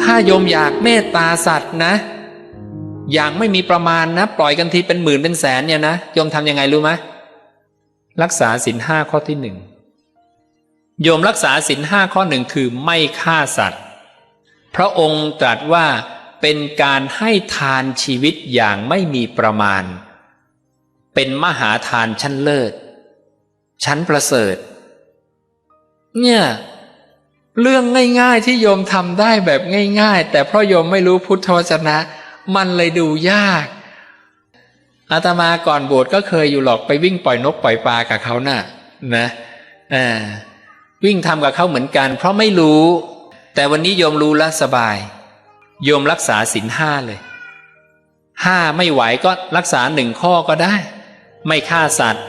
ถ้าโยมอยากเมตตาสัตว์นะ อย่างไม่มีประมาณนะ ปล่อยกันทีเป็นหมื่นเป็นแสนเนี่ยนะโยมทำยังไงรู้ไหมรักษาศีลห้าข้อที่หนึ่งโยมรักษาศีลห้าข้อหนึ่งคือไม่ฆ่าสัตว์ พระองค์ตรัสว่าเป็นการให้ทานชีวิตอย่างไม่มีประมาณ เป็นมหาทานชั้นเลิศ ชั้นประเสริฐ เนี่ย เรื่องง่าย ๆที่โยมทำได้แบบง่าย ๆ แต่เพราะโยมไม่รู้พุทธวจนะ มันเลยดูยากอาตมาก่อนบวชก็เคยอยู่หรอกไปวิ่งปล่อยนกปล่อยปลากับเขาน่ะนะอ่าวิ่งทำกับเขาเหมือนกัน เพราะไม่รู้ แต่วันนี้โยมรู้แล้วสบาย โยมรักษาศีลห้าเลยห้าไม่ไหวก็รักษาหนึ่งข้อก็ได้ ไม่ฆ่าสัตว์